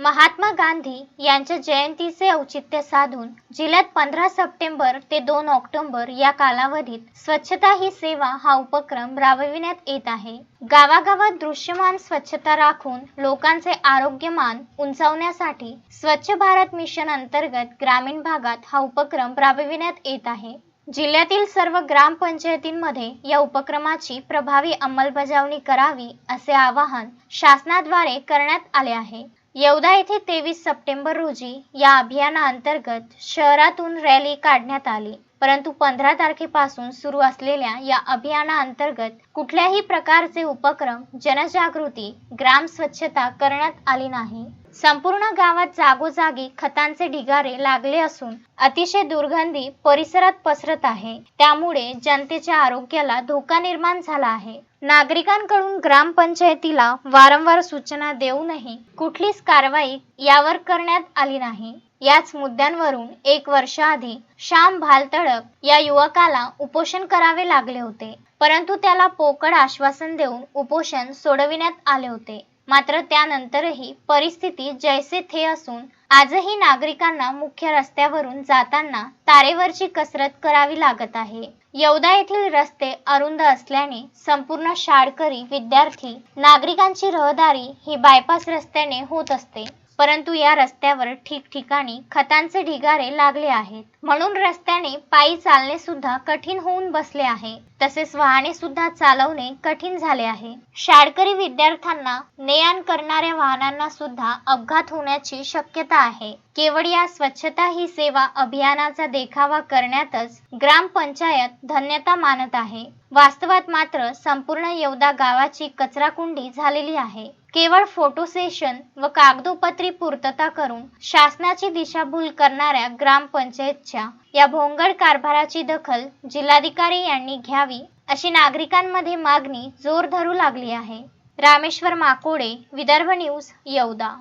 महात्मा गांधी यांच्या जयंतीचे औचित्य साधून जिल्ह्यात पंधरा सप्टेंबर ते दोन ऑक्टोबर या कालावधीत स्वच्छता ही सेवा हा उपक्रम राबविण्यात येत आहे. गावागावात दृश्यमान स्वच्छता राखून लोकांचे आरोग्यमान उंचावण्यासाठी स्वच्छ भारत मिशन अंतर्गत ग्रामीण भागात हा उपक्रम राबविण्यात येत आहे. जिल्ह्यातील सर्व ग्रामपंचायतींमध्ये या उपक्रमाची प्रभावी अंमलबजावणी करावी असे आवाहन शासनाद्वारे करण्यात आले आहे. येवधा येथे तेवीस सप्टेंबर रोजी या अभियानाअंतर्गत शहरातून रॅली काढण्यात आली. परंतु पंधरा तारखेपासून सुरू असलेल्या या अभियानाअंतर्गत कुठल्याही प्रकारचे उपक्रम जनजागृती ग्राम स्वच्छता करण्यात आली नाही. संपूर्ण गावात जागोजागी खतांचे ढिगारे लागले असून अतिशय दुर्गंधी परिसरात पसरत आहे. त्यामुळे जनतेच्या आरोग्याला धोका निर्माण झाला आहे. नागरिकांकडून ग्रामपंचायतीला वारंवार सूचना देऊनही कुठलीच कारवाई यावर करण्यात आली नाही. याच मुद्द्यांवरून एक वर्षाआधी श्याम भालतडक या युवकाला उपोषण करावे लागले होते. परंतु त्याला पोकळ आश्वासन देऊन उपोषण सोडविण्यात आले होते. मात्र त्यानंतरही परिस्थिती जैसे थे असून आजही नागरिकांना मुख्य रस्त्यावरून जाताना तारेवरची कसरत करावी लागत आहे. येवदा येथील रस्ते अरुंद असल्याने संपूर्ण शाळकरी विद्यार्थी नागरिकांची रहदारी ही बायपास रस्त्याने होत असते. परंतु या रस्त्यावर ठिकठिकाणी खतांचे ढिगारे लागले आहेत. म्हणून रस्त्याने पायी चालणे सुद्धा कठीण होऊन बसले आहे. तसेच वाहने सुद्धा चालवणे कठीण झाले आहे. शाळकरी विद्यार्थ्यांना ने करणाऱ्या वाहनांना सुद्धा अपघात होण्याची शक्यता आहे. केवळ या स्वच्छता ही सेवा अभियानाचा देखावा करण्यातच ग्रामपंचायत धन्यता मानत आहे. वास्तवात मात्र संपूर्ण येवदा गावाची कचराकुंडी झालेली आहे. केवळ फोटो सेशन व कागदोपत्री पूर्तता करून शासनाची दिशाभूल करणाऱ्या ग्रामपंचायतच्या या भोंगड कारभाराची दखल जिल्हाधिकारी यांनी घ्यावी अशी नागरिकांमध्ये मागणी जोर धरू लागली आहे. रामेश्वर माकोडे विदर्भ न्यूज येवदा.